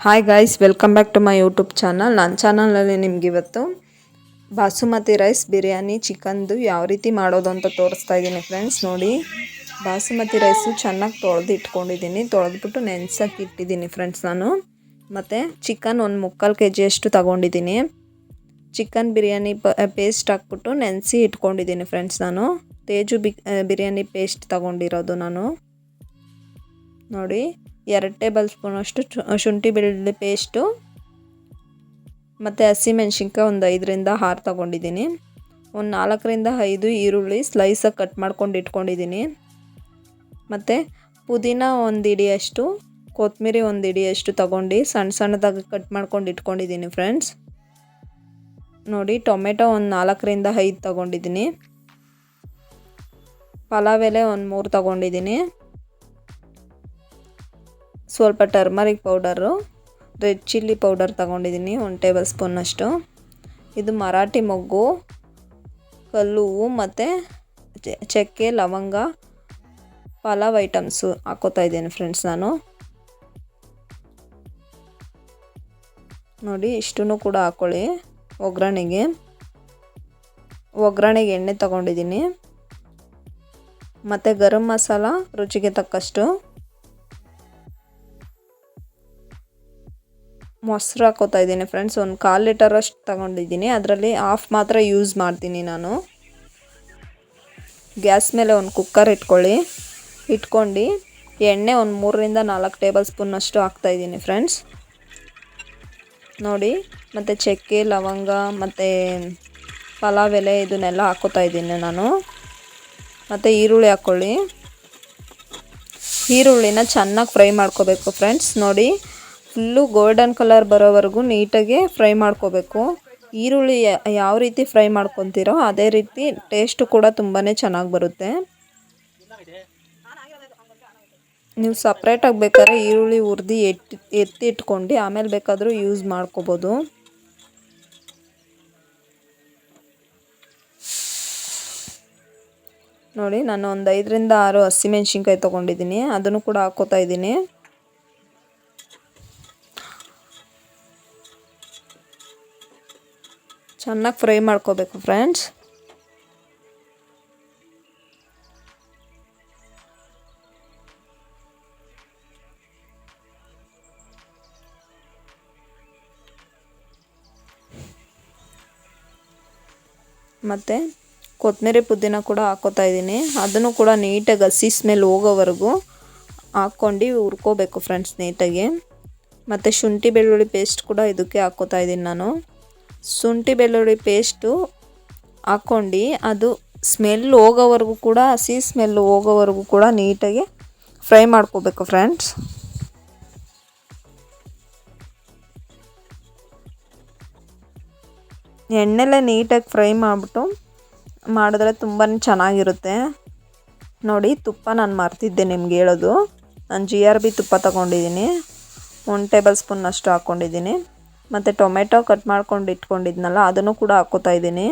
Hi guys welcome back to my YouTube channel ನನ್ನ ಚಾನಲಲ್ಲಿ ನಿಮ್ಗೆ ಇವತ್ತು ಬಾಸುಮತಿ ರೈಸ್ ಬಿರಿಯಾನಿ ಚಿಕನ್ದು ಯಾವ ರೀತಿ ಮಾಡೋದು ಅಂತ ತೋರಿಸ್ತಾ ಇದ್ದೀನಿ ಫ್ರೆಂಡ್ಸ್ ನೋಡಿ, ಬಾಸುಮತಿ ರೈಸು ಚೆನ್ನಾಗಿ ತೊಳೆದು ಇಟ್ಕೊಂಡಿದ್ದೀನಿ ತೊಳೆದ್ಬಿಟ್ಟು ನೆನ್ಸಕ್ಕೆ ಇಟ್ಟಿದ್ದೀನಿ ಫ್ರೆಂಡ್ಸ್ ನಾನು. ಮತ್ತು ಚಿಕನ್ ಒಂದು ಮುಕ್ಕಾಲು ಕೆ ಜಿಯಷ್ಟು ತಗೊಂಡಿದ್ದೀನಿ ಚಿಕನ್ ಬಿರಿಯಾನಿ ಪೇಸ್ಟ್ ಹಾಕ್ಬಿಟ್ಟು ನೆನೆಸಿ ಇಟ್ಕೊಂಡಿದ್ದೀನಿ ಫ್ರೆಂಡ್ಸ್ ನಾನು. ತೇಜು ಬಿರಿಯಾನಿ ಪೇಸ್ಟ್ ತಗೊಂಡಿರೋದು ನಾನು. ನೋಡಿ ಎರಡು ಟೇಬಲ್ ಸ್ಪೂನಷ್ಟು ಶುಂಠಿ ಬೆಳ್ಳುಳ್ಳಿ ಪೇಸ್ಟು, ಮತ್ತು ಹಸಿಮೆಣ್ಸಿನ್ಕಾಯಿ ಒಂದು ಐದರಿಂದ ಆರು ತೊಗೊಂಡಿದ್ದೀನಿ. ಒಂದು ನಾಲ್ಕರಿಂದ ಐದು ಈರುಳ್ಳಿ ಸ್ಲೈಸಾಗಿ ಕಟ್ ಮಾಡ್ಕೊಂಡು ಇಟ್ಕೊಂಡಿದ್ದೀನಿ. ಮತ್ತು ಪುದೀನ ಒಂದು ಇಡಿಯಷ್ಟು ಕೊತ್ತಂಬರಿ ಒಂದು ಇಡಿಯಷ್ಟು ತೊಗೊಂಡು ಸಣ್ಣ ಸಣ್ಣದಾಗಿ ಕಟ್ ಮಾಡ್ಕೊಂಡು ಇಟ್ಕೊಂಡಿದ್ದೀನಿ ಫ್ರೆಂಡ್ಸ್ ನೋಡಿ, ಟೊಮೆಟೊ ಒಂದು ನಾಲ್ಕರಿಂದ ಐದು ತೊಗೊಂಡಿದ್ದೀನಿ. ಪಲಾವ್ ಎಲೆ ಒಂದು ಮೂರು ತೊಗೊಂಡಿದ್ದೀನಿ. ಸ್ವಲ್ಪ turmeric powder red chilli powder ತಗೊಂಡಿದ್ದೀನಿ, ಒಂದು ಟೇಬಲ್ ಸ್ಪೂನಷ್ಟು ಇದು ಮರಾಠಿ ಮೊಗ್ಗು, ಕಲ್ಲು ಹೂವು ಮತ್ತು ಚಕ್ಕೆ, ಲವಂಗ, ಪಲಾವ್ ಐಟಮ್ಸು ಹಾಕೋತಾ ಇದ್ದೀನಿ ಫ್ರೆಂಡ್ಸ್ ನಾನು. ನೋಡಿ ಇಷ್ಟೂ ಕೂಡ ಹಾಕ್ಕೊಳ್ಳಿ ಒಗ್ಗರಣೆಗೆ. ಒಗ್ಗರಣೆಗೆ ಎಣ್ಣೆ ತಗೊಂಡಿದ್ದೀನಿ. ಮತ್ತು ಗರಂ ಮಸಾಲ ರುಚಿಗೆ ತಕ್ಕಷ್ಟು. ಮೊಸರು ಹಾಕೋತಾ ಇದ್ದೀನಿ ಫ್ರೆಂಡ್ಸ್ ಒಂದು ಕಾಲು ಲೀಟರ್ ಅಷ್ಟು ತಗೊಂಡಿದ್ದೀನಿ. ಅದರಲ್ಲಿ ಹಾಫ್ ಮಾತ್ರ ಯೂಸ್ ಮಾಡ್ತೀನಿ ನಾನು. ಗ್ಯಾಸ್ ಮೇಲೆ ಒಂದು ಕುಕ್ಕರ್ ಇಟ್ಕೊಳ್ಳಿ. ಇಟ್ಕೊಂಡು ಎಣ್ಣೆ ಒಂದು ಮೂರರಿಂದ ನಾಲ್ಕು ಟೇಬಲ್ ಸ್ಪೂನಷ್ಟು ಹಾಕ್ತಾಯಿದ್ದೀನಿ ಫ್ರೆಂಡ್ಸ್ ನೋಡಿ, ಮತ್ತು ಚಕ್ಕೆ, ಲವಂಗ, ಮತ್ತು ಪಲಾವ್ ಎಲೆ ಇದನ್ನೆಲ್ಲ ಹಾಕೋತಾ ಇದ್ದೀನಿ ನಾನು. ಮತ್ತು ಈರುಳ್ಳಿ ಹಾಕ್ಕೊಳ್ಳಿ ಈರುಳ್ಳಿನ ಚೆನ್ನಾಗಿ ಫ್ರೈ ಮಾಡ್ಕೋಬೇಕು ಫ್ರೆಂಡ್ಸ್ ನೋಡಿ ಫುಲ್ಲು ಗೋಲ್ಡನ್ ಕಲರ್ ಬರೋವರೆಗೂ ನೀಟಾಗಿ ಫ್ರೈ ಮಾಡ್ಕೋಬೇಕು. ಈರುಳ್ಳಿ ಯಾವ ರೀತಿ ಫ್ರೈ ಮಾಡ್ಕೊತೀರೋ ಅದೇ ರೀತಿ ಟೇಸ್ಟು ಕೂಡ ತುಂಬಾ ಚೆನ್ನಾಗಿ ಬರುತ್ತೆ. ನೀವು ಸಪ್ರೇಟಾಗಿ ಬೇಕಾದ್ರೆ ಈರುಳ್ಳಿ ಹುರಿದು ಎತ್ತಿ ಎತ್ತಿ ಇಟ್ಕೊಂಡು ಆಮೇಲೆ ಬೇಕಾದರೂ ಯೂಸ್ ಮಾಡ್ಕೋಬೋದು. ನೋಡಿ, ನಾನು ಒಂದು ಐದರಿಂದ ಆರು ಹಸಿಮೆಣ್ಸಿನ್ಕಾಯಿ ತೊಗೊಂಡಿದ್ದೀನಿ. ಅದನ್ನು ಕೂಡ ಹಾಕ್ಕೋತಾ ಇದ್ದೀನಿ. ಚೆನ್ನಾಗಿ ಫ್ರೈ ಮಾಡ್ಕೋಬೇಕು ಫ್ರೆಂಡ್ಸ್ ಮತ್ತು ಕೊತ್ತಂಬರಿ ಪುದೀನ ಕೂಡ ಹಾಕೋತಾ ಇದ್ದೀನಿ. ಅದನ್ನು ಕೂಡ ನೀಟಾಗಿ ಹಸಿ ಸ್ಮೆಲ್ ಹೋಗೋವರೆಗೂ ಹಾಕ್ಕೊಂಡು ಹುರ್ಕೋಬೇಕು ಫ್ರೆಂಡ್ಸ್ ನೀಟಾಗಿ. ಮತ್ತು ಶುಂಠಿ ಬೆಳ್ಳುಳ್ಳಿ ಪೇಸ್ಟ್ ಕೂಡ ಇದಕ್ಕೆ ಹಾಕೋತಾ ಇದ್ದೀನಿ ನಾನು. ಶುಂಠಿ ಬೆಳ್ಳುಳ್ಳಿ ಪೇಸ್ಟು ಹಾಕ್ಕೊಂಡು ಅದು ಸ್ಮೆಲ್ ಹೋಗೋವರೆಗೂ ಕೂಡ, ಹಸಿ ಸ್ಮೆಲ್ ಹೋಗೋವರೆಗೂ ಕೂಡ ನೀಟಾಗಿ ಫ್ರೈ ಮಾಡ್ಕೋಬೇಕು ಫ್ರೆಂಡ್ಸ್. ಎಣ್ಣೆಲ್ಲ ನೀಟಾಗಿ ಫ್ರೈ ಮಾಡಿಬಿಟ್ಟು ಮಾಡಿದ್ರೆ ತುಂಬಾ ಚೆನ್ನಾಗಿರುತ್ತೆ. ನೋಡಿ, ತುಪ್ಪ ನಾನು ಮರ್ತಿದ್ದೆ ನಿಮ್ಗೆ ಹೇಳೋದು. ನಾನು ಜಿ ಆರ್ ಬಿ ತುಪ್ಪ ತಗೊಂಡಿದ್ದೀನಿ. ಒನ್ ಟೇಬಲ್ ಸ್ಪೂನಷ್ಟು ಹಾಕ್ಕೊಂಡಿದ್ದೀನಿ ಮತ್ತು ಟೊಮೆಟೊ ಕಟ್ ಮಾಡ್ಕೊಂಡು ಇಟ್ಕೊಂಡಿದ್ನಲ್ಲ, ಅದನ್ನು ಕೂಡ ಹಾಕೋತಾ ಇದ್ದೀನಿ.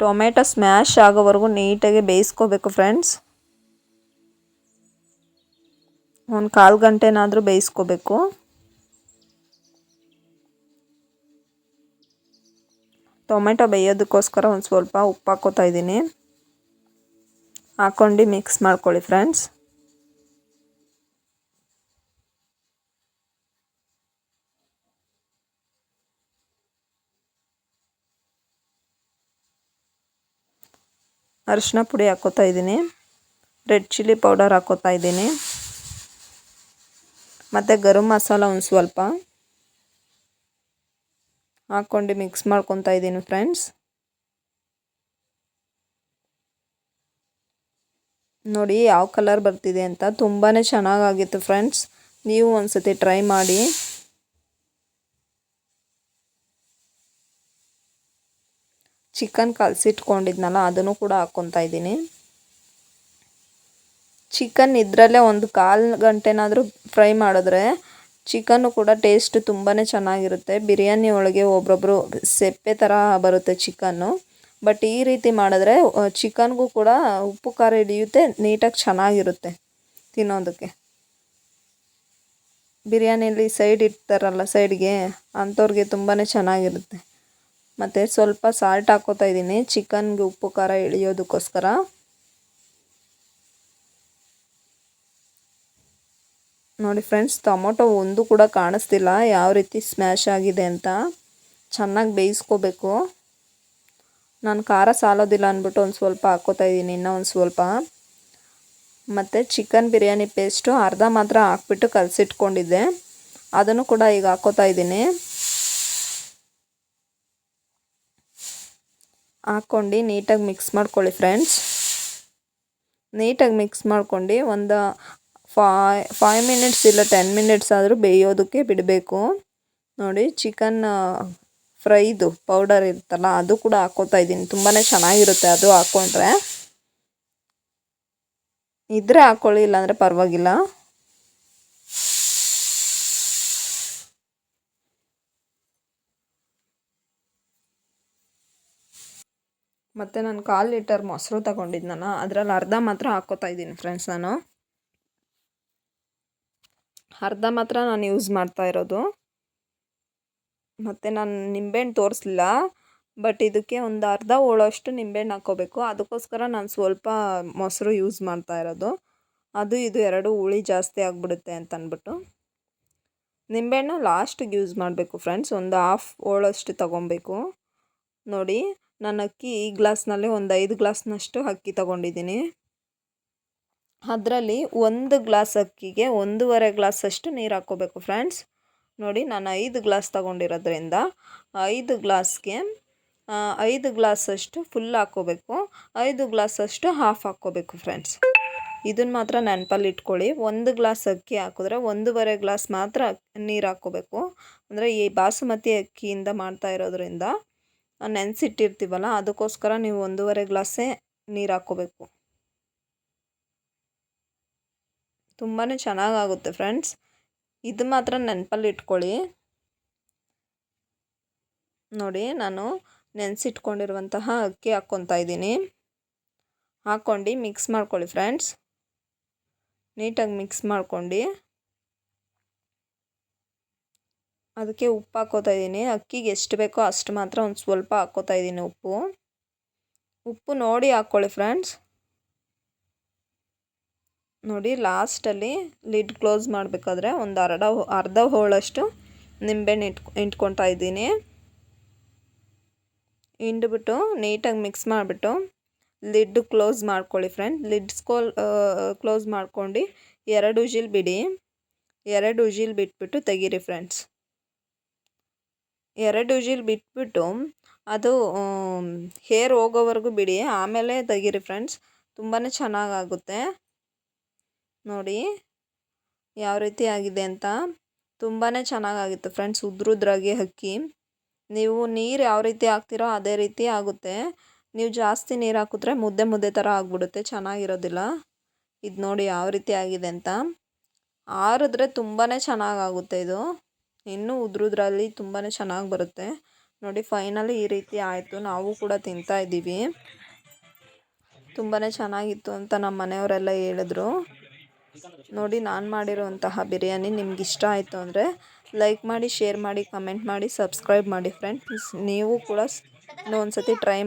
ಟೊಮೆಟೊ ಸ್ಮ್ಯಾಶ್ ಆಗೋವರೆಗೂ ನೀಟಾಗಿ ಬೇಯಿಸ್ಕೋಬೇಕು ಫ್ರೆಂಡ್ಸ್. ಒಂದು ಕಾಲು ಗಂಟೆನಾದರೂ ಬೇಯಿಸ್ಕೋಬೇಕು. ಟೊಮೆಟೊ ಬೇಯೋದಕ್ಕೋಸ್ಕರ ಒಂದು ಸ್ವಲ್ಪ ಉಪ್ಪು ಹಾಕೋತಾ ಇದ್ದೀನಿ. ಹಾಕ್ಕೊಂಡು ಮಿಕ್ಸ್ ಮಾಡ್ಕೊಳ್ಳಿ ಫ್ರೆಂಡ್ಸ್. ಅರಿಶಿನ ಪುಡಿ ಹಾಕೋತಾ ಇದ್ದೀನಿ. ರೆಡ್ ಚಿಲ್ಲಿ ಪೌಡರ್ ಹಾಕೋತಾ ಇದ್ದೀನಿ. ಮತ್ತು ಗರಂ ಮಸಾಲ ಒಂದು ಸ್ವಲ್ಪ ಹಾಕ್ಕೊಂಡು ಮಿಕ್ಸ್ ಮಾಡ್ಕೊತಾ ಇದ್ದೀನಿ ಫ್ರೆಂಡ್ಸ್ ನೋಡಿ ಯಾವ ಕಲರ್ ಬರ್ತಿದೆ ಅಂತ ತುಂಬಾ ಚೆನ್ನಾಗಾಗಿತ್ತು ಫ್ರೆಂಡ್ಸ್ ನೀವು ಒಂದು ಸತಿ ಟ್ರೈ ಮಾಡಿ. ಚಿಕನ್ ಕಲಸಿಟ್ಕೊಂಡಿದ್ನಲ್ಲ, ಅದನ್ನು ಕೂಡ ಹಾಕ್ಕೊತಾ ಇದ್ದೀನಿ. ಚಿಕನ್ ಇದರಲ್ಲೇ ಒಂದು ಕಾಲು ಗಂಟೆನಾದರೂ ಫ್ರೈ ಮಾಡಿದ್ರೆ ಚಿಕನ್ನು ಕೂಡ ಟೇಸ್ಟ್ ತುಂಬಾ ಚೆನ್ನಾಗಿರುತ್ತೆ. ಬಿರಿಯಾನಿ ಒಳಗೆ ಒಬ್ಬೊಬ್ಬರು ಸೆಪ್ಪೆ ಥರ ಬರುತ್ತೆ ಚಿಕನ್ನು. ಬಟ್ ಈ ರೀತಿ ಮಾಡಿದ್ರೆ ಚಿಕನ್ಗೂ ಕೂಡ ಉಪ್ಪು, ಖಾರ ಹಿಡಿಯುತ್ತೆ, ನೀಟಾಗಿ ಚೆನ್ನಾಗಿರುತ್ತೆ ತಿನ್ನೋದಕ್ಕೆ. ಬಿರಿಯಾನಿಯಲ್ಲಿ ಸೈಡ್ ಇಡ್ತಾರಲ್ಲ ಸೈಡ್ಗೆ, ಅಂಥವ್ರಿಗೆ ತುಂಬಾ ಚೆನ್ನಾಗಿರುತ್ತೆ. ಮತ್ತು ಸ್ವಲ್ಪ ಸಾಲ್ಟ್ ಹಾಕೋತಾ ಇದ್ದೀನಿ. ಚಿಕನ್ಗೆ ಉಪ್ಪು, ಖಾರ ಇಳಿಯೋದಕ್ಕೋಸ್ಕರ ನೋಡಿ ಫ್ರೆಂಡ್ಸ್ ಟೊಮೊಟೊ ಒಂದು ಕೂಡ ಕಾಣಿಸ್ತಿಲ್ಲ. ಯಾವ ರೀತಿ ಸ್ಮ್ಯಾಶ್ ಆಗಿದೆ ಅಂತ ಚೆನ್ನಾಗಿ ಬೇಯಿಸ್ಕೋಬೇಕು. ನಾನು ಖಾರ ಸಾಲೋದಿಲ್ಲ ಅಂದ್ಬಿಟ್ಟು ಒಂದು ಸ್ವಲ್ಪ ಹಾಕ್ಕೋತಾ ಇದ್ದೀನಿ, ಇನ್ನೂ ಒಂದು ಸ್ವಲ್ಪ. ಮತ್ತು ಚಿಕನ್ ಬಿರಿಯಾನಿ ಪೇಸ್ಟು ಅರ್ಧ ಮಾತ್ರ ಹಾಕ್ಬಿಟ್ಟು ಕಲಸಿಟ್ಕೊಂಡಿದ್ದೆ. ಅದನ್ನು ಕೂಡ ಈಗ ಹಾಕ್ಕೋತಾ ಇದ್ದೀನಿ. ಹಾಕ್ಕೊಂಡು ನೀಟಾಗಿ ಮಿಕ್ಸ್ ಮಾಡ್ಕೊಳ್ಳಿ ಫ್ರೆಂಡ್ಸ್ ನೀಟಾಗಿ ಮಿಕ್ಸ್ ಮಾಡ್ಕೊಂಡು ಒಂದು ಫೈ ಫೈವ್ ಮಿನಿಟ್ಸ್ ಇಲ್ಲ ಟೆನ್ ಮಿನಿಟ್ಸ್ ಆದರೂ ಬೇಯೋದಕ್ಕೆ ಬಿಡಬೇಕು. ನೋಡಿ ಚಿಕನ್ ಫ್ರೈದು ಪೌಡರ್ ಇರುತ್ತಲ್ಲ ಅದು ಕೂಡ ಹಾಕೋತಾ ಇದ್ದೀನಿ. ತುಂಬಾ ಚೆನ್ನಾಗಿರುತ್ತೆ ಅದು ಹಾಕ್ಕೊಂಡ್ರೆ. ಇದ್ರೆ ಹಾಕ್ಕೊಳ್ಳಿ ಇಲ್ಲಾಂದರೆ ಪರವಾಗಿಲ್ಲ. ಮತ್ತು ನಾನು ಕಾಲು ಲೀಟರ್ ಮೊಸರು ತಗೊಂಡಿದ್ನಲ್ಲ ಅದರಲ್ಲಿ ಅರ್ಧ ಮಾತ್ರ ಹಾಕ್ಕೋತಾ ಇದ್ದೀನಿ ಫ್ರೆಂಡ್ಸ್ ನಾನು. ಅರ್ಧ ಮಾತ್ರ ನಾನು ಯೂಸ್ ಮಾಡ್ತಾ ಇರೋದು. ಮತ್ತು ನಾನು ನಿಂಬೆಹಣ್ಣು ತೋರಿಸಲಿಲ್ಲ. ಬಟ್ ಇದಕ್ಕೆ ಒಂದು ಅರ್ಧ ಹೋಳೋಷ್ಟು ನಿಂಬೆಹಣ್ಣು ಹಾಕ್ಕೋಬೇಕು ಅದಕ್ಕೋಸ್ಕರ ನಾನು ಸ್ವಲ್ಪ ಮೊಸರು ಯೂಸ್ ಮಾಡ್ತಾ ಇರೋದು. ಅದು, ಇದು ಎರಡು ಹುಳಿ ಜಾಸ್ತಿ ಆಗಿಬಿಡುತ್ತೆ ಅಂತ ಅಂದ್ಬಿಟ್ಟು ನಿಂಬೆಹಣ್ಣು ಲಾಸ್ಟಿಗೆ ಯೂಸ್ ಮಾಡಬೇಕು ಫ್ರೆಂಡ್ಸ್ ಒಂದು ಹಾಫ್ ಹೋಳೋಷ್ಟು ತೊಗೊಬೇಕು. ನೋಡಿ. ನಾನು ಅಕ್ಕಿ ಈ ಗ್ಲಾಸ್ನಲ್ಲಿ ಒಂದು ಐದು ಗ್ಲಾಸ್ನಷ್ಟು ಅಕ್ಕಿ ತಗೊಂಡಿದ್ದೀನಿ. ಅದರಲ್ಲಿ ಒಂದು ಗ್ಲಾಸ್ ಅಕ್ಕಿಗೆ ಒಂದೂವರೆ ಗ್ಲಾಸಷ್ಟು ನೀರು ಹಾಕ್ಕೋಬೇಕು ಫ್ರೆಂಡ್ಸ್. ನೋಡಿ ನಾನು ಐದು ಗ್ಲಾಸ್ ತಗೊಂಡಿರೋದ್ರಿಂದ ಐದು ಗ್ಲಾಸ್ಗೆ ಐದು ಗ್ಲಾಸಷ್ಟು ಫುಲ್ ಹಾಕ್ಕೋಬೇಕು. ಐದು ಗ್ಲಾಸಷ್ಟು ಹಾಫ್ ಹಾಕ್ಕೋಬೇಕು ಫ್ರೆಂಡ್ಸ್. ಇದನ್ನು ಮಾತ್ರ ನೆನಪಲ್ಲಿ ಇಟ್ಕೊಳ್ಳಿ. ಒಂದು ಗ್ಲಾಸ್ ಅಕ್ಕಿ ಹಾಕಿದ್ರೆ ಒಂದೂವರೆ ಗ್ಲಾಸ್ ಮಾತ್ರ ನೀರು ಹಾಕ್ಕೋಬೇಕು. ಅಂದರೆ ಈ ಬಾಸುಮತಿ ಅಕ್ಕಿಯಿಂದ ಮಾಡ್ತಾ ಇರೋದ್ರಿಂದ ನೆನೆಸಿಟ್ಟಿರ್ತೀವಲ್ಲ, ಅದಕ್ಕೋಸ್ಕರ ನೀವು ಒಂದೂವರೆ ಗ್ಲಾಸೇ ನೀರು ಹಾಕ್ಕೋಬೇಕು. ತುಂಬಾ ಚೆನ್ನಾಗಾಗುತ್ತೆ ಫ್ರೆಂಡ್ಸ್. ಇದು ಮಾತ್ರ ನೆನಪಲ್ಲಿ ಇಟ್ಕೊಳ್ಳಿ. ನೋಡಿ, ನಾನು ನೆನೆಸಿಟ್ಕೊಂಡಿರುವಂತಹ ಅಕ್ಕಿ ಹಾಕ್ಕೊತಾ ಇದ್ದೀನಿ. ಹಾಕ್ಕೊಂಡು ಮಿಕ್ಸ್ ಮಾಡ್ಕೊಳ್ಳಿ ಫ್ರೆಂಡ್ಸ್. ನೀಟಾಗಿ ಮಿಕ್ಸ್ ಮಾಡ್ಕೊಂಡು. ಅದಕ್ಕೆ ಉಪ್ಪು ಹಾಕ್ಕೋತಾ ಇದ್ದೀನಿ. ಅಕ್ಕಿಗೆ ಎಷ್ಟು ಬೇಕೋ ಅಷ್ಟು ಮಾತ್ರ ಒಂದು ಸ್ವಲ್ಪ ಹಾಕ್ಕೋತಾ ಇದ್ದೀನಿ ಉಪ್ಪು. ಉಪ್ಪು ನೋಡಿ ಹಾಕ್ಕೊಳ್ಳಿ ಫ್ರೆಂಡ್ಸ್ ನೋಡಿ ಲಾಸ್ಟಲ್ಲಿ ಲಿಡ್ ಕ್ಲೋಸ್ ಮಾಡಬೇಕಾದ್ರೆ ಒಂದು ಅರ್ಧ ಅರ್ಧ ಹೋಳಷ್ಟು ನಿಂಬೆಹಣ್ಣು ಇಟ್ ಇಟ್ಕೊತಾ ಇದ್ದೀನಿ. ಹಿಂಡ್ಬಿಟ್ಟು ನೀಟಾಗಿ ಮಿಕ್ಸ್ ಮಾಡಿಬಿಟ್ಟು ಲಿಡ್ ಕ್ಲೋಸ್ ಮಾಡ್ಕೊಳ್ಳಿ ಫ್ರೆಂಡ್ ಲಿಡ್ಸ್ ಕೋಲ್ ಕ್ಲೋಸ್ ಮಾಡ್ಕೊಂಡು ಎರಡು ಉಜಿಲ್ ಬಿಡಿ. ಎರಡು ಉಜಿಲ್ ಬಿಟ್ಬಿಟ್ಟು ತೆಗೀರಿ ಫ್ರೆಂಡ್ಸ್ ಎರಡು ಉಜಿಲ್ ಬಿಟ್ಬಿಟ್ಟು ಅದು ಹೇರ್ ಹೋಗೋವರೆಗೂ ಬಿಡಿ. ಆಮೇಲೆ ತೆಗೀರಿ ಫ್ರೆಂಡ್ಸ್ ತುಂಬಾ ಚೆನ್ನಾಗಾಗುತ್ತೆ. ನೋಡಿ ಯಾವ ರೀತಿ ಆಗಿದೆ ಅಂತ. ತುಂಬಾ ಚೆನ್ನಾಗಾಗಿತ್ತು ಫ್ರೆಂಡ್ಸ್ ಉದ್ರುದ್ರಾಗಿ ಅಕ್ಕಿ. ನೀವು ನೀರು ಯಾವ ರೀತಿ ಹಾಕ್ತಿರೋ ಅದೇ ರೀತಿ ಆಗುತ್ತೆ. ನೀವು ಜಾಸ್ತಿ ನೀರು ಹಾಕಿದ್ರೆ ಮುದ್ದೆ ಮುದ್ದೆ ಥರ ಆಗಿಬಿಡುತ್ತೆ. ಚೆನ್ನಾಗಿರೋದಿಲ್ಲ. ಇದು ನೋಡಿ ಯಾವ ರೀತಿ ಆಗಿದೆ ಅಂತ. ಆರಿದ್ರೆ ತುಂಬಾ ಚೆನ್ನಾಗಾಗುತ್ತೆ ಇದು. ಇನ್ನೂ ಉದ್ರುದ್ರಲ್ಲಿ ತುಂಬಾ ಚೆನ್ನಾಗಿ ಬರುತ್ತೆ. ನೋಡಿ ಫೈನಲಿ ಈ ರೀತಿ ಆಯಿತು. ನಾವು ಕೂಡ ತಿಂತಾ ಇದ್ದೀವಿ. ತುಂಬಾ ಚೆನ್ನಾಗಿತ್ತು ಅಂತ ನಮ್ಮ ಮನೆಯವರೆಲ್ಲ ಹೇಳಿದ್ರು. ನೋಡಿ, ನಾನು ಮಾಡಿರುವಂತಹ ಬಿರಿಯಾನಿ ನಿಮ್ಗೆ ಇಷ್ಟ ಆಯಿತು ಅಂದರೆ ಲೈಕ್ ಮಾಡಿ ಶೇರ್ ಮಾಡಿ ಕಮೆಂಟ್ ಮಾಡಿ ಸಬ್ಸ್ಕ್ರೈಬ್ ಮಾಡಿ ಫ್ರೆಂಡ್ಸ್ ನೀವು ಕೂಡ ಇನ್ನೊಂದು ಸತಿ ಟ್ರೈ